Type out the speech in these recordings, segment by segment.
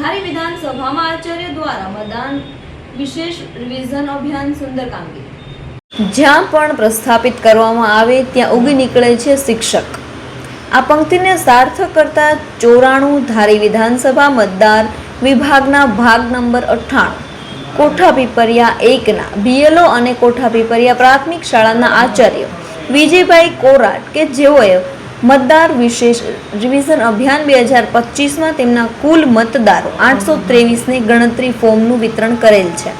ધારી વિધાનસભામાં આચાર્ય દ્વારા મતદાન વિશેષ રિવિઝન અભિયાન સુંદર કામગીરી. જ્યાં પણ પ્રસ્થાપિત કરવામાં આવે, ત્યાં ઉગી નીકળે છે શિક્ષક. આ પંક્તિને સાર્થક કરતા ચોરાણું ધારી વિધાનસભા મતદાર વિભાગના ભાગ નંબર અઠ્ઠાણું, કોઠા પીપરિયા એકના બીએલઓ અને કોઠા પીપરિયા પ્રાથમિક શાળાના આચાર્ય વિજયભાઈ કોરાટ કે જેઓએ મતદાર વિશેષ રિવિઝન અભિયાન બે હજાર પચીસમાં તેમના કુલ મતદારો આઠસો ત્રેવીસની ગણતરી ફોર્મનું વિતરણ કરેલ છે.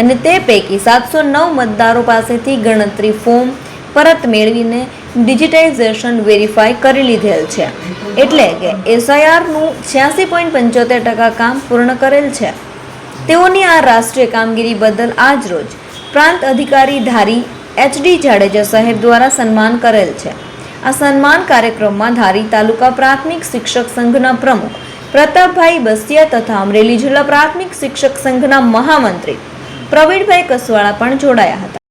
અને તે પૈકી સાતસો નવ મતદારો પાસેથી ગણતરી ફોર્મ પરત મેળવીને ડિજિટાઇઝેશન વેરીફાઈ કરી લીધેલ છે. એટલે કે એસઆઈઆરનું છ્યાસી પોઈન્ટ પંચોતેર ટકા કામ પૂર્ણ કરેલ છે. તેઓની આ રાષ્ટ્રીય કામગીરી બદલ આજરોજ પ્રાંત અધિકારી ધારી એચડી જાડેજા સાહેબ દ્વારા સન્માન કરેલ છે. આ સન્માન કાર્યક્રમમાં ધારી તાલુકા પ્રાથમિક શિક્ષક સંઘના પ્રમુખ પ્રતાપભાઈ બસિયા તથા અમરેલી જિલ્લા પ્રાથમિક શિક્ષક સંઘના મહામંત્રી પ્રવીણભાઈ કસવાળા પણ જોડાયા હતા.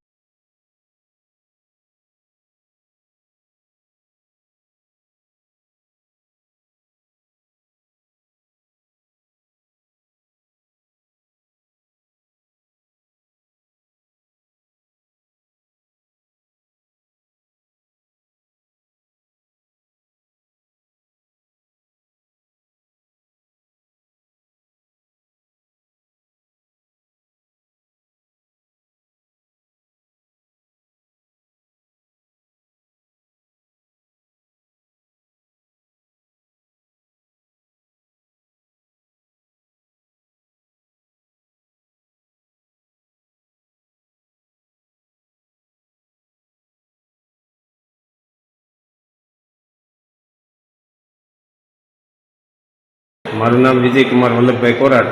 મારું નામ વિજય કુમાર વલ્લભભાઈ કોરાટ.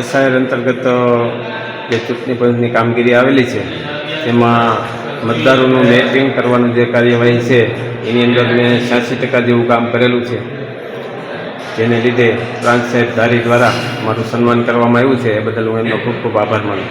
એસઆઈઆર અંતર્ગત જે ચૂંટણી પંચની કામગીરી આવેલી છે, તેમાં મતદારોનું મેપિંગ કરવાનું જે કાર્યવાહી છે, એની અંદર મેં છ્યાસી ટકા જેવું કામ કરેલું છે. જેને લીધે પ્રાંત સાહેબ ધારી દ્વારા મારું સન્માન કરવામાં આવ્યું છે, એ બદલ હું એમનો ખૂબ ખૂબ આભાર માનું